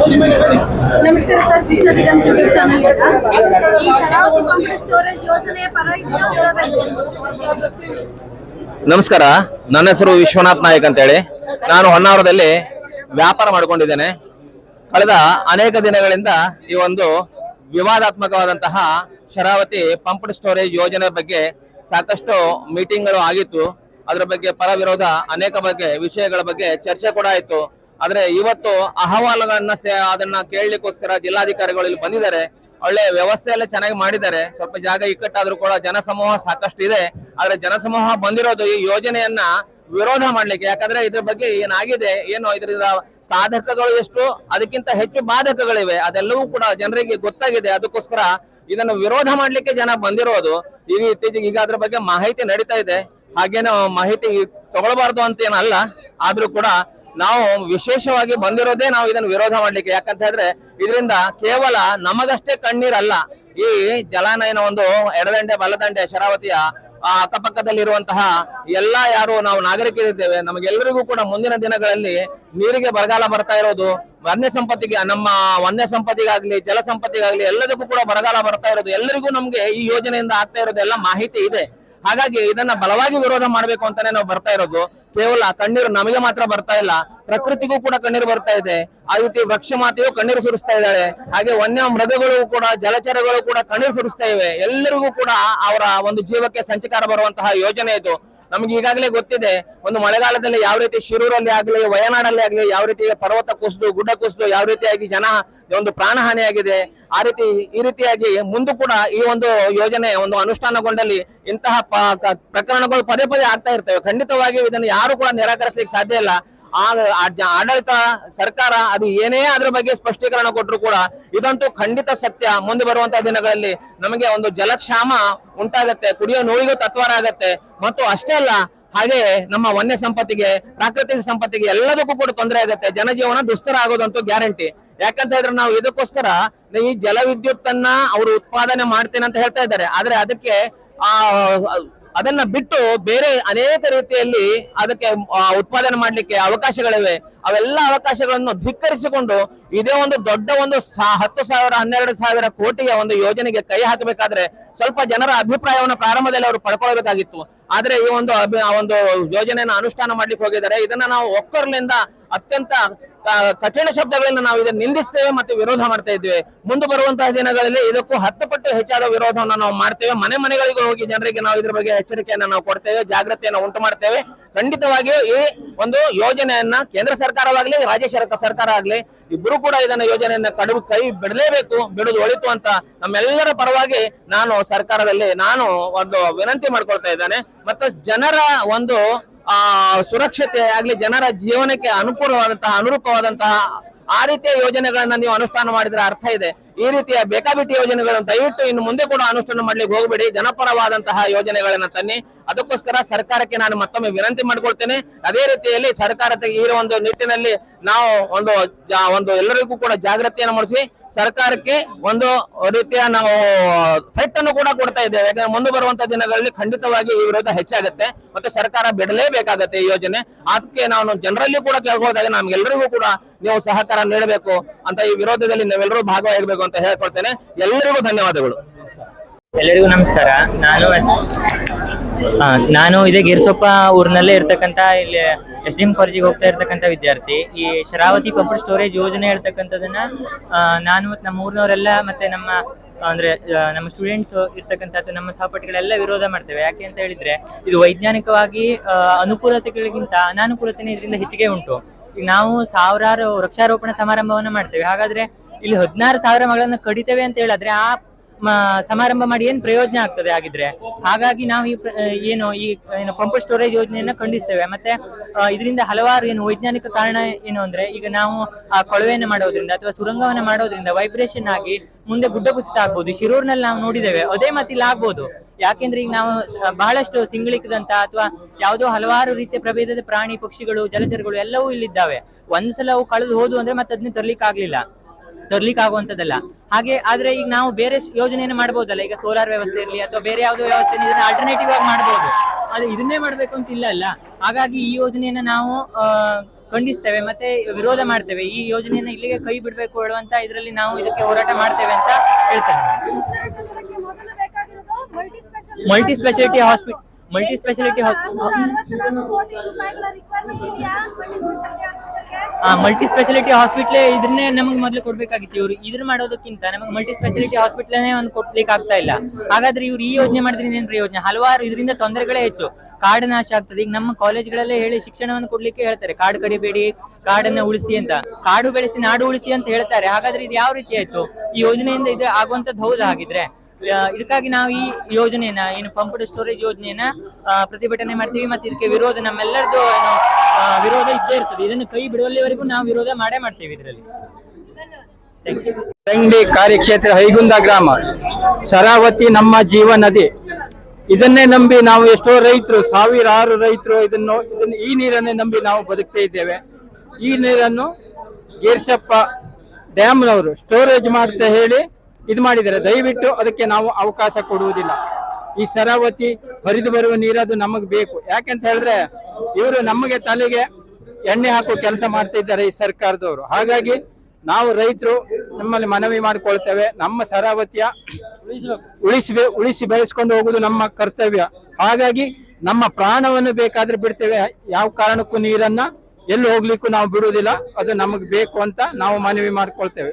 ನಮಸ್ಕಾರ sir Jisha Nigam YouTube channel ಈ Sharavathi pump storage ಯೋಜನೆಯ ಪರ ಇದೆಯಾ ವಿರೋಧ ಇದೆಯಾ? ನಮಸ್ಕಾರ ನನ್ನ ಹೆಸರು ವಿಶ್ವನಾಥ್ ನಾಯಕ್ ಅಂತೇಳಿ. ನಾನು ಹೊನ್ನಾವರದಲ್ಲಿ ವ್ಯಾಪಾರ ಮಾಡಿಕೊಂಡಿದ್ದೇನೆ. ಕಳೆದ ಅನೇಕ ದಿನಗಳಿಂದ ಈ ಒಂದು ವಿವಾದಾತ್ಮಕವಾದಂತಹ ಶರಾವತಿ ಪಂಪ್ಡ್ ಸ್ಟೋರೇಜ್ ಯೋಜನೆ ಬಗ್ಗೆ ಸಾಕಷ್ಟು ಮೀಟಿಂಗ್ಗಳು ಆಗಿತ್ತು. ಅದರ ಬಗ್ಗೆ ಪರ ವಿರೋಧ ಅನೇಕ ಬಗ್ಗೆ ವಿಷಯಗಳ ಬಗ್ಗೆ ಚರ್ಚೆ ಕೂಡ ಆಯಿತು. ಆದ್ರೆ ಇವತ್ತು ಅಹವಾಲುಗಳನ್ನ ಅದನ್ನ ಕೇಳಲಿಕ್ಕೋಸ್ಕರ ಜಿಲ್ಲಾಧಿಕಾರಿಗಳು ಇಲ್ಲಿ ಬಂದಿದ್ದಾರೆ. ಒಳ್ಳೆ ವ್ಯವಸ್ಥೆ ಎಲ್ಲ ಚೆನ್ನಾಗಿ ಮಾಡಿದ್ದಾರೆ. ಸ್ವಲ್ಪ ಜಾಗ ಇಕ್ಕಟ್ಟಾದ್ರೂ ಕೂಡ ಜನಸಮೂಹ ಸಾಕಷ್ಟು ಇದೆ. ಆದ್ರೆ ಜನಸಮೂಹ ಬಂದಿರೋದು ಈ ಯೋಜನೆಯನ್ನ ವಿರೋಧ ಮಾಡ್ಲಿಕ್ಕೆ. ಯಾಕಂದ್ರೆ ಇದ್ರ ಬಗ್ಗೆ ಏನಾಗಿದೆ, ಏನು ಇದರಿಂದ ಸಾಧಕಗಳು ಎಷ್ಟು, ಅದಕ್ಕಿಂತ ಹೆಚ್ಚು ಬಾಧಕಗಳಿವೆ. ಅದೆಲ್ಲವೂ ಕೂಡ ಜನರಿಗೆ ಗೊತ್ತಾಗಿದೆ. ಅದಕ್ಕೋಸ್ಕರ ಇದನ್ನು ವಿರೋಧ ಮಾಡ್ಲಿಕ್ಕೆ ಜನ ಬಂದಿರೋದು. ಈಗ ಇತ್ತೀಚೆಗೆ ಈಗ ಅದ್ರ ಬಗ್ಗೆ ಮಾಹಿತಿ ನಡೀತಾ ಇದೆ. ಹಾಗೇನು ಮಾಹಿತಿ ತಗೊಳ್ಬಾರ್ದು ಅಂತ ಏನಲ್ಲ ಆದ್ರೂ ಕೂಡ ನಾವು ವಿಶೇಷವಾಗಿ ಬಂದಿರೋದೇ ನಾವು ಇದನ್ನು ವಿರೋಧ ಮಾಡ್ಲಿಕ್ಕೆ. ಯಾಕಂತ ಹೇಳಿದ್ರೆ ಇದರಿಂದ ಕೇವಲ ನಮಗಷ್ಟೇ ಕಣ್ಣೀರಲ್ಲ, ಈ ಜಲಾನಯನ ಒಂದು ಎಡದಂಡೆ, ಬಲದಂಡೆ, ಶರಾವತಿಯ, ಆ ಅಕ್ಕಪಕ್ಕದಲ್ಲಿರುವಂತಹ ಎಲ್ಲಾ ಯಾರು ನಾವು ನಾಗರಿಕರಿದ್ದೇವೆ, ನಮಗೆಲ್ಲರಿಗೂ ಕೂಡ ಮುಂದಿನ ದಿನಗಳಲ್ಲಿ ನೀರಿಗೆ ಬರಗಾಲ ಬರ್ತಾ ಇರೋದು, ವನ್ಯ ಸಂಪತ್ತಿಗೆ, ನಮ್ಮ ವನ್ಯ ಸಂಪತ್ತಿಗಾಗ್ಲಿ, ಜಲ ಸಂಪತ್ತಿಗಾಗ್ಲಿ ಎಲ್ಲದಕ್ಕೂ ಕೂಡ ಬರಗಾಲ ಬರ್ತಾ ಇರೋದು, ಎಲ್ಲರಿಗೂ ನಮ್ಗೆ ಈ ಯೋಜನೆಯಿಂದ ಆಗ್ತಾ ಇರೋದು ಎಲ್ಲ ಮಾಹಿತಿ ಇದೆ. ಹಾಗಾಗಿ ಇದನ್ನ ಬಲವಾಗಿ ವಿರೋಧ ಮಾಡ್ಬೇಕು ಅಂತಾನೆ ನಾವು ಬರ್ತಾ ಇರೋದು. ಕೇವಲ ಕಣ್ಣೀರು ನಮಗೆ ಮಾತ್ರ ಬರ್ತಾ ಇಲ್ಲ, ಪ್ರಕೃತಿಗೂ ಕೂಡ ಕಣ್ಣೀರು ಬರ್ತಾ ಇದೆ. ಆ ರೀತಿ ವೃಕ್ಷ ಮಾತೆಯು ಕಣ್ಣೀರು ಸುರಿಸ್ತಾ ಇದ್ದಾಳೆ. ಹಾಗೆ ವನ್ಯ ಮೃಗಗಳು ಕೂಡ, ಜಲಚರಗಳು ಕೂಡ ಕಣ್ಣೀರು ಸುರಿಸ್ತಾ ಇವೆ. ಎಲ್ಲರಿಗೂ ಕೂಡ ಅವರ ಒಂದು ಜೀವಕ್ಕೆ ಸಂಚಕಾರ ಬರುವಂತಹ ಯೋಜನೆ ಇದು. ನಮ್ಗೆ ಈಗಾಗಲೇ ಗೊತ್ತಿದೆ, ಒಂದು ಮಳೆಗಾಲದಲ್ಲಿ ಯಾವ ರೀತಿ ಶಿರೂರಲ್ಲಿ ಆಗಲಿ, ವಯನಾಡಲ್ಲಿ ಆಗಲಿ, ಯಾವ ರೀತಿ ಪರ್ವತ ಕುಸಿದು, ಗುಡ್ಡ ಕುಸಿದು, ಯಾವ ರೀತಿಯಾಗಿ ಜನ ಒಂದು ಪ್ರಾಣಹಾನಿಯಾಗಿದೆ ಆ ರೀತಿ, ಈ ರೀತಿಯಾಗಿ ಮುಂದೆ ಕೂಡ ಈ ಒಂದು ಯೋಜನೆ, ಒಂದು ಅನುಷ್ಠಾನಗೊಂಡಲ್ಲಿ ಇಂತಹ ಪ್ರಕರಣಗಳು ಪದೇ ಪದೇ ಆಗ್ತಾ ಇರ್ತವೆ. ಖಂಡಿತವಾಗಿಯೂ ಇದನ್ನು ಯಾರು ಕೂಡ ನಿರಾಕರಿಸಲಿಕ್ಕೆ ಸಾಧ್ಯ ಇಲ್ಲ. ಆಡಳಿತ ಸರ್ಕಾರ ಅದು ಏನೇ ಅದ್ರ ಬಗ್ಗೆ ಸ್ಪಷ್ಟೀಕರಣ ಕೊಟ್ಟರು ಕೂಡ ಇದಂತೂ ಖಂಡಿತ ಸತ್ಯ. ಮುಂದೆ ಬರುವಂತಹ ದಿನಗಳಲ್ಲಿ ನಮಗೆ ಒಂದು ಜಲಕ್ಷಾಮ ಉಂಟಾಗತ್ತೆ, ಕುಡಿಯೋ ನೋವಿಗೂ ತತ್ವಾರ ಆಗತ್ತೆ. ಮತ್ತು ಅಷ್ಟೇ ಅಲ್ಲ, ಹಾಗೆ ನಮ್ಮ ವನ್ಯ ಸಂಪತ್ತಿಗೆ, ಪ್ರಾಕೃತಿಕ ಸಂಪತ್ತಿಗೆ ಎಲ್ಲದಕ್ಕೂ ಕೂಡ ತೊಂದರೆ ಆಗುತ್ತೆ. ಜನಜೀವನ ದುಸ್ತರ ಆಗೋದಂತೂ ಗ್ಯಾರಂಟಿ. ಯಾಕಂತ ಹೇಳಿದ್ರೆ ನಾವು ಇದಕ್ಕೋಸ್ಕರ ಈ ಜಲವಿದ್ಯುತ್ತನ್ನ ಅವರು ಉತ್ಪಾದನೆ ಮಾಡ್ತೇನೆ ಅಂತ ಹೇಳ್ತಾ ಇದ್ದಾರೆ. ಆದ್ರೆ ಅದಕ್ಕೆ ಆ ಅದನ್ನ ಬಿಟ್ಟು ಬೇರೆ ಅನೇಕ ರೀತಿಯಲ್ಲಿ ಅದಕ್ಕೆ ಉತ್ಪಾದನೆ ಮಾಡಲಿಕ್ಕೆ ಅವಕಾಶಗಳಿವೆ. ಅವೆಲ್ಲ ಅವಕಾಶಗಳನ್ನು ಧಿಕ್ಕರಿಸಿಕೊಂಡು ಇದೇ ಒಂದು ದೊಡ್ಡ ಒಂದು ಹತ್ತು ಸಾವಿರ, ಹನ್ನೆರಡು ಸಾವಿರ ಕೋಟಿಯ ಒಂದು ಯೋಜನೆಗೆ ಕೈ ಹಾಕಬೇಕಾದ್ರೆ ಸ್ವಲ್ಪ ಜನರ ಅಭಿಪ್ರಾಯವನ್ನು ಪ್ರಾರಂಭದಲ್ಲಿ ಅವರು ಪಡ್ಕೊಳ್ಬೇಕಾಗಿತ್ತು. ಆದ್ರೆ ಈ ಒಂದು ಒಂದು ಯೋಜನೆಯನ್ನು ಅನುಷ್ಠಾನ ಮಾಡ್ಲಿಕ್ಕೆ ಹೋಗಿದ್ದಾರೆ. ಇದನ್ನ ನಾವು ಒಕ್ಕರ್ಲಿಂದ ಅತ್ಯಂತ ಕಠಿಣ ಶಬ್ದಗಳಿಂದ ನಾವು ಇದನ್ನ ನಿಂದಿಸ್ತೇವೆ ಮತ್ತು ವಿರೋಧ ಮಾಡ್ತಾ ಇದ್ದೇವೆ. ಮುಂದೆ ಬರುವಂತಹ ದಿನಗಳಲ್ಲಿ ಇದಕ್ಕೂ ಹತ್ತು ಪಟ್ಟು ಹೆಚ್ಚಾದ ವಿರೋಧವನ್ನು ನಾವು ಮಾಡ್ತೇವೆ. ಮನೆ ಮನೆಗಳಿಗೆ ಹೋಗಿ ಜನರಿಗೆ ನಾವು ಇದ್ರ ಬಗ್ಗೆ ಎಚ್ಚರಿಕೆಯನ್ನು ನಾವು ಕೊಡ್ತೇವೆ, ಜಾಗ್ರತೆಯನ್ನು ಉಂಟು ಮಾಡ್ತೇವೆ. ಖಂಡಿತವಾಗಿಯೂ ಈ ಒಂದು ಯೋಜನೆಯನ್ನ ಕೇಂದ್ರ ಸರ್ಕಾರವಾಗಲಿ, ರಾಜ್ಯ ಸರ್ಕ- ಸರ್ಕಾರ ಆಗ್ಲಿ ಇಬ್ರು ಕೂಡ ಇದನ್ನ ಯೋಜನೆಯನ್ನ ಕಡುಬು ಕೈ ಬಿಡಲೇಬೇಕು, ಬಿಡುದು ಒಳಿತು ಅಂತ ನಮ್ಮೆಲ್ಲರ ಪರವಾಗಿ ನಾನು ಸರ್ಕಾರದಲ್ಲಿ ನಾನು ಒಂದು ವಿನಂತಿ ಮಾಡ್ಕೊಳ್ತಾ ಇದ್ದೇನೆ. ಮತ್ತೆ ಜನರ ಒಂದು, ಆ, ಸುರಕ್ಷತೆ ಆಗ್ಲಿ, ಜನರ ಜೀವನಕ್ಕೆ ಅನುಕೂಲವಾದಂತಹ, ಅನುರೂಪವಾದಂತಹ ಆ ರೀತಿಯ ಯೋಜನೆಗಳನ್ನ ನೀವು ಅನುಷ್ಠಾನ ಮಾಡಿದ್ರೆ ಅರ್ಥ ಇದೆ. ಈ ರೀತಿಯ ಬೇಕಾಬಿಟ್ಟಿ ಯೋಜನೆಗಳನ್ನು ದಯವಿಟ್ಟು ಇನ್ನು ಮುಂದೆ ಕೂಡ ಅನುಷ್ಠಾನ ಮಾಡ್ಲಿಕ್ಕೆ ಹೋಗಬೇಡಿ. ಜನಪರವಾದಂತಹ ಯೋಜನೆಗಳನ್ನ ತನ್ನಿ. ಅದಕ್ಕೋಸ್ಕರ ಸರ್ಕಾರಕ್ಕೆ ನಾನು ಮತ್ತೊಮ್ಮೆ ವಿನಂತಿ ಮಾಡ್ಕೊಳ್ತೇನೆ. ಅದೇ ರೀತಿಯಲ್ಲಿ ಸರ್ಕಾರದ ಈ ಒಂದು ನಿಟ್ಟಿನಲ್ಲಿ ನಾವು ಒಂದು ಒಂದು ಎಲ್ಲರಿಗೂ ಕೂಡ ಜಾಗೃತಿಯನ್ನು ಮೂಡಿಸಿ ಸರ್ಕಾರಕ್ಕೆ ಒಂದು ರೀತಿಯ ನಾವು ಥ್ರೆಟ್ ಅನ್ನು ಕೂಡ ಕೊಡ್ತಾ ಇದ್ದೇವೆ. ಯಾಕಂದ್ರೆ ಮುಂದೆ ಬರುವಂತಹ ದಿನಗಳಲ್ಲಿ ಖಂಡಿತವಾಗಿ ಈ ವಿರೋಧ ಹೆಚ್ಚಾಗುತ್ತೆ ಮತ್ತೆ ಸರ್ಕಾರ ಬಿಡಲೇಬೇಕಾಗತ್ತೆ ಈ ಯೋಜನೆ. ಅದಕ್ಕೆ ನಾನು ಜನರಲ್ಲಿ ಕೂಡ ಕೇಳ್ಕೊಳ್ದಾಗ ನಮ್ಗೆಲ್ಲರಿಗೂ ಕೂಡ ನೀವು ಸಹಕಾರ ನೀಡಬೇಕು ಅಂತ ಈ ವಿರೋಧದಲ್ಲಿ ನಾವೆಲ್ಲರೂ ಭಾಗವಹಿಸಬೇಕು ಅಂತ ಹೇಳ್ಕೊಳ್ತೇನೆ. ಎಲ್ಲರಿಗೂ ಧನ್ಯವಾದಗಳು. ಎಲ್ಲರಿಗೂ ನಮಸ್ಕಾರ. ನಾನು ನಾನು ಇದೇ ಗಿರ್ಸೊಪ್ಪ ಊರಿನಲ್ಲೇ ಇರ್ತಕ್ಕಂತ ಇಲ್ಲಿ ಎಸ್ ಡಿ ಎಂ ಕಾಲೇಜಿಗೆ ಹೋಗ್ತಾ ಇರ್ತಕ್ಕಂತ ವಿದ್ಯಾರ್ಥಿ. ಈ ಶರಾವತಿ ಪಂಪ್ ಸ್ಟೋರೇಜ್ ಯೋಜನೆ ಇರ್ತಕ್ಕಂಥದನ್ನ ನಾನು ಮತ್ತು ನಮ್ಮ ಊರಿನವರೆಲ್ಲ ಮತ್ತೆ ನಮ್ಮ, ಅಂದ್ರೆ ನಮ್ಮ ಸ್ಟೂಡೆಂಟ್ಸ್ ಇರ್ತಕ್ಕಂಥ ನಮ್ಮ ಸಹಪಾಠಿಗಳೆಲ್ಲ ವಿರೋಧ ಮಾಡ್ತೇವೆ. ಯಾಕೆ ಅಂತ ಹೇಳಿದ್ರೆ, ಇದು ವೈಜ್ಞಾನಿಕವಾಗಿ ಅನುಕೂಲತೆಗಳಿಗಿಂತ ಅನಾನುಕೂಲತೆನೇ ಇದರಿಂದ ಹೆಚ್ಚಿಗೆ ಉಂಟು. ಈಗ ನಾವು ಸಾವಿರಾರು ವೃಕ್ಷಾರೋಪಣ ಸಮಾರಂಭವನ್ನ ಮಾಡ್ತೇವೆ. ಹಾಗಾದ್ರೆ ಇಲ್ಲಿ ಹದಿನಾರು ಸಾವಿರ ಮಗಳನ್ನು ಕಡಿತೇವೆ ಅಂತ ಹೇಳಿದ್ರೆ ಆ ಸಮಾರಂಭ ಮಾಡಿ ಏನ್ ಪ್ರಯೋಜನ ಆಗ್ತದೆ ಆಗಿದ್ರೆ ಹಾಗಾಗಿ ನಾವು ಈ ಏನು ಈ, ಏನು ಪಂಪ್ ಸ್ಟೋರೇಜ್ ಯೋಜನೆಯನ್ನ ಖಂಡಿಸ್ತೇವೆ. ಮತ್ತೆ ಇದರಿಂದ ಹಲವಾರು ಏನು ವೈಜ್ಞಾನಿಕ ಕಾರಣ ಏನು ಅಂದ್ರೆ, ಈಗ ನಾವು, ಆ, ಕೊಳವೆಯನ್ನು ಮಾಡೋದ್ರಿಂದ ಅಥವಾ ಸುರಂಗವನ್ನ ಮಾಡೋದ್ರಿಂದ ವೈಬ್ರೇಷನ್ ಆಗಿ ಮುಂದೆ ಗುಡ್ಡ ಕುಸಿತ ಆಗ್ಬೋದು. ಶಿರೂರ್ನಲ್ಲಿ ನಾವು ನೋಡಿದ್ದೇವೆ. ಅದೇ ಮತ್ತೆ ಇಲ್ಲಿ ಆಗ್ಬೋದು. ಯಾಕೆಂದ್ರೆ ಈಗ ನಾವು ಬಹಳಷ್ಟು ಸಿಂಗಳಿಕದಂತ ಅಥವಾ ಯಾವುದೋ ಹಲವಾರು ರೀತಿಯ ಪ್ರಭೇದದ ಪ್ರಾಣಿ ಪಕ್ಷಿಗಳು, ಜಲಚರಗಳು ಎಲ್ಲವೂ ಇಲ್ಲಿದ್ದಾವೆ. ಒಂದ್ಸಲ ಅವು ಕಳೆದು ಹೋದು ಅಂದ್ರೆ ಮತ್ತೆ ಅದನ್ನ ತರ್ಲಿಕ್ಕೆ ಆಗ್ಲಿಲ್ಲ ತರ್ಲಿಕ್ಕೆ ಆಗುವಂತದ್ದಲ್ಲ ಹಾಗೆ ಆದ್ರೆ ಈಗ ನಾವು ಬೇರೆ ಯೋಜನೆಯನ್ನು ಮಾಡಬಹುದಲ್ಲ ಈಗ ಸೋಲಾರ್ ವ್ಯವಸ್ಥೆ ಇರಲಿ ಅಥವಾ ಬೇರೆ ಯಾವುದೋ ವ್ಯವಸ್ಥೆ ಇದನ್ನ ಆಲ್ಟರ್ನೇಟಿವ್ ಆಗಿ ಮಾಡಬಹುದು ಆದ್ರೆ ಇದನ್ನೇ ಮಾಡ್ಬೇಕು ಅಂತ ಇಲ್ಲ ಅಲ್ಲ. ಹಾಗಾಗಿ ಈ ಯೋಜನೆಯನ್ನ ನಾವು ಖಂಡಿಸ್ತೇವೆ ಮತ್ತೆ ವಿರೋಧ ಮಾಡ್ತೇವೆ. ಈ ಯೋಜನೆಯನ್ನ ಇಲ್ಲಿಗೆ ಕೈ ಬಿಡಬೇಕು ಹೇಳುವಂತ ಇದರಲ್ಲಿ ನಾವು ಇದಕ್ಕೆ ಹೋರಾಟ ಮಾಡ್ತೇವೆ ಅಂತ ಹೇಳ್ತೇವೆ multi speciality multi speciality hospital multi speciality multi speciality hospital ಇದನ್ನೇ ನಮಗೆ ಮೊದಲು ಕೊಡ್ಬೇಕಾಗಿತ್ತು. ಇವ್ರು ಇದ್ರ ಮಾಡೋದಕ್ಕಿಂತ ನಮಗೆ ಮಲ್ಟಿ ಸ್ಪೆಷಾಲಿಟಿ ಹಾಸ್ಪಿಟ್ಲನೇ ಒಂದು ಕೊಡ್ಲಿಕ್ಕೆ ಆಗ್ತಾ ಇಲ್ಲ. ಹಾಗಾದ್ರೆ ಇವ್ರು ಈ ಯೋಜನೆ ಮಾಡಿದ್ರಿಂದ ಏನ್ ಪ್ರಯೋಜನ ಹಲವಾರು ಇದರಿಂದ ತೊಂದರೆಗಳೇ ಹೆಚ್ಚು. ಕಾಡು ನಾಶ ಆಗ್ತದೆ. ಈಗ ನಮ್ಮ ಕಾಲೇಜ್ಗಳಲ್ಲೇ ಹೇಳಿ ಶಿಕ್ಷಣವನ್ನು ಕೊಡ್ಲಿಕ್ಕೆ ಹೇಳ್ತಾರೆ. ಕಾಡು ಕಡಿಬೇಡಿ, ಕಾಡನ್ನ ಉಳಿಸಿ ಅಂತ. ಕಾಡು ಬೆಳೆಸಿ ನಾಡು ಉಳಿಸಿ ಅಂತ ಹೇಳ್ತಾರೆ. ಹಾಗಾದ್ರೆ ಇದು ಯಾವ ರೀತಿ ಆಯ್ತು? ಈ ಯೋಜನೆಯಿಂದ ಇದು ಆಗುವಂತದ್ದು ಹೌದಾ ಹಾಗಿದ್ರೆ? ಇದಕ್ಕಾಗಿ ನಾವು ಈ ಯೋಜನೆಯನ್ನ, ಏನು ಪಂಪ್ಡ್ ಸ್ಟೋರೇಜ್ ಯೋಜನೆಯನ್ನ ಪ್ರತಿಭಟನೆ ಮಾಡ್ತೀವಿ ಮತ್ತೆ ಇದಕ್ಕೆ ವಿರೋಧ ನಮ್ಮೆಲ್ಲರದ್ದು ಏನು ವಿರೋಧ ಇದ್ದೇ ಇರ್ತದೆ. ಇದನ್ನು ಕೈ ಬಿಡುವಲ್ಲಿವರೆಗೂ ನಾವು ವಿರೋಧ ಮಾಡೇ ಮಾಡ್ತೇವೆ ಇದರಲ್ಲಿ. ತಂಗಡಿ ಕಾರ್ಯಕ್ಷೇತ್ರ ಹೈಗುಂದ ಗ್ರಾಮ ಶರಾವತಿ ನಮ್ಮ ಜೀವ ನದಿ. ಇದನ್ನೇ ನಂಬಿ ನಾವು ಎಷ್ಟೋ ರೈತರು, ಸಾವಿರಾರು ರೈತರು ಇದನ್ನು ಇದನ್ನು ಈ ನೀರನ್ನೇ ನಂಬಿ ನಾವು ಬದುಕ್ತಾ ಇದ್ದೇವೆ. ಈ ನೀರನ್ನು ಗೇರ್ಸಪ್ಪ ಡ್ಯಾಮ್ನವರು ಸ್ಟೋರೇಜ್ ಮಾಡ್ತಾ ಹೇಳಿ ಇದು ಮಾಡಿದ್ದಾರೆ ದಯವಿಟ್ಟು ಅದಕ್ಕೆ ನಾವು ಅವಕಾಶ ಕೊಡುವುದಿಲ್ಲ. ಈ ಶರಾವತಿ ಹರಿದು ಬರುವ ನೀರದು ನಮಗೆ ಬೇಕು. ಯಾಕೆಂತ ಹೇಳಿದ್ರೆ ಇವರು ನಮಗೆ ತಲೆಗೆ ಎಣ್ಣೆ ಹಾಕುವ ಕೆಲಸ ಮಾಡ್ತಾ ಇದ್ದಾರೆ ಈ ಸರ್ಕಾರದವರು. ಹಾಗಾಗಿ ನಾವು ರೈತರು ನಮ್ಮಲ್ಲಿ ಮನವಿ ಮಾಡಿಕೊಳ್ತೇವೆ. ನಮ್ಮ ಶರಾವತಿಯ ಉಳಿಸಿ ಉಳಿಸಿ ಬೆಳೆಸ್ಕೊಂಡು ಹೋಗುದು ನಮ್ಮ ಕರ್ತವ್ಯ. ಹಾಗಾಗಿ ನಮ್ಮ ಪ್ರಾಣವನ್ನು ಬೇಕಾದ್ರೆ ಬಿಡ್ತೇವೆ. ಯಾವ ಕಾರಣಕ್ಕೂ ನೀರನ್ನ ಎಲ್ಲಿ ಹೋಗ್ಲಿಕ್ಕೂ ನಾವು ಬಿಡುವುದಿಲ್ಲ. ಅದು ನಮಗೆ ಬೇಕು ಅಂತ ನಾವು ಮನವಿ ಮಾಡ್ಕೊಳ್ತೇವೆ.